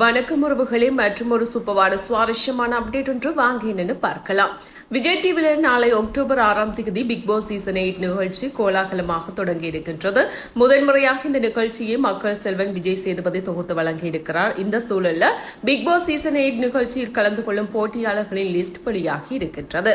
வணக்கம் உறவுகளே மற்றும் ஒரு சூப்பரான சுவாரஸ்யமான அப்டேட் ஒன்று வாங்க என்னன்னு பார்க்கலாம். விஜய் டிவியில் நாளை அக்டோபர் ஆறாம் தேதி பிக் பாஸ் சீசன் எயிட் நிகழ்ச்சி கோலாகலமாக தொடங்கி இருக்கின்றது. முதன்முறையாக இந்த நிகழ்ச்சியை மக்கள் செல்வன் விஜய் சேதுபதி தொகுத்து வழங்கி இருக்கிறார். இந்த சூழலில் பிக் பாஸ் சீசன் எயிட் நிகழ்ச்சியில் கலந்து கொள்ளும் போட்டியாளர்களின் லிஸ்ட் வெளியாகி இருக்கின்றது.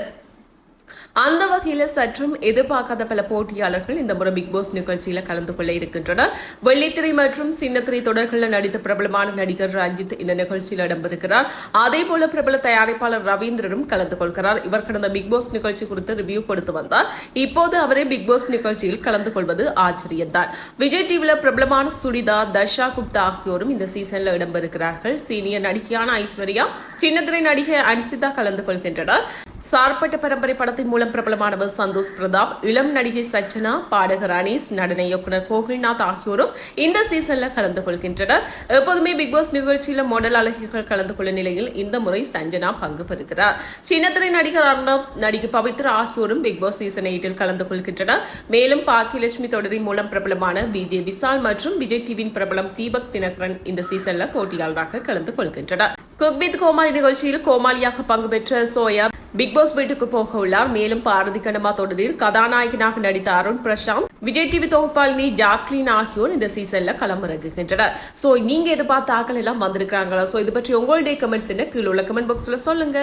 அந்த வகையில சற்றும் எதிர்பார்க்காத பல போட்டியாளர்கள் இந்த முறை பிக் பாஸ் நிகழ்ச்சியில கலந்து கொள்ள இருக்கின்றனர். வெள்ளித்திரை மற்றும் சின்னத்திரை தொடர்களில் நடித்த பிரபலமான நடிகர் ரஞ்சித் இந்த நிகழ்ச்சியில் இடம்பெறுகிறார். அதே போல பிரபல தயாரிப்பாளர் ரவீந்திரனும் கலந்து கொள்கிறார். இவர் கடந்த பிக் பாஸ் நிகழ்ச்சி குறித்து ரிவ்யூ கொடுத்து வந்தார். இப்போது அவரே பிக் பாஸ் நிகழ்ச்சியில் கலந்து கொள்வது ஆச்சரியம்தான் விஜய் டிவில பிரபலமான சுடிதா தர்ஷா குப்தா ஆகியோரும் இந்த சீசன்ல இடம்பெறுகிறார்கள். சீனியர் நடிகையான ஐஸ்வர்யா சின்னத்திரை நடிகை அன்சிதா கலந்து கொள்கின்றனர். சார்பட்ட பரம்பரை படத்தின் மூலம் பிரபலமானவர் சந்தோஷ் பிரதாப் இளம் நடிகை சச்சனா பாடகர் அனீஸ் நடன இயக்குனர் கோகில்நாத் ஆகியோரும் இந்த சீசன்ல கலந்து கொள்கின்றனர். எப்போதுமே பிக் பாஸ் நிகழ்ச்சியில மாடல் அழகிகள் கலந்து கொள்ளும் நிலையில் இந்த முறை சஞ்சனா பங்கு பெறுகிறார். சின்னத்திரை நடிகர் அர்ணவ் நடிகை பவித்ரா ஆகியோரும் பிக் பாஸ் சீசன் எயிட்டில் கலந்து கொள்கின்றனர். மேலும் பாக்கியலட்சுமி தொடரின் மூலம் பிரபலமான விஜய் விசால் மற்றும் விஜய் டிவியின் பிரபலம் தீபக் தினகரன் இந்த சீசன்ல போட்டியாளராக கலந்து கொள்கின்றனர். குக் வித் கோமாளி நிகழ்ச்சியில் கோமாளியாக பங்கு பெற்ற சோயா பிக் பாஸ் வீட்டுக்கு போக உள்ளார் மேலும் பாரதி கண்ணம்மா தொடரில் கதாநாயகனாக நடித்த அருண் பிரசாந்த் விஜய் டிவி தொகுப்பாளினி ஜாக்லின் ஆகியோர் இந்த சீசன்ல களமிறங்குகின்றனர். சோ நீங்க எதிர்பார்த்த ஆக்கள் எல்லாம் வந்திருக்கிறாங்களா? சோ இது பற்றி உங்களுடைய கமெண்ட்ஸ் என்ன? கீழே உள்ள கமெண்ட் பாக்ஸ்ல சொல்லுங்க.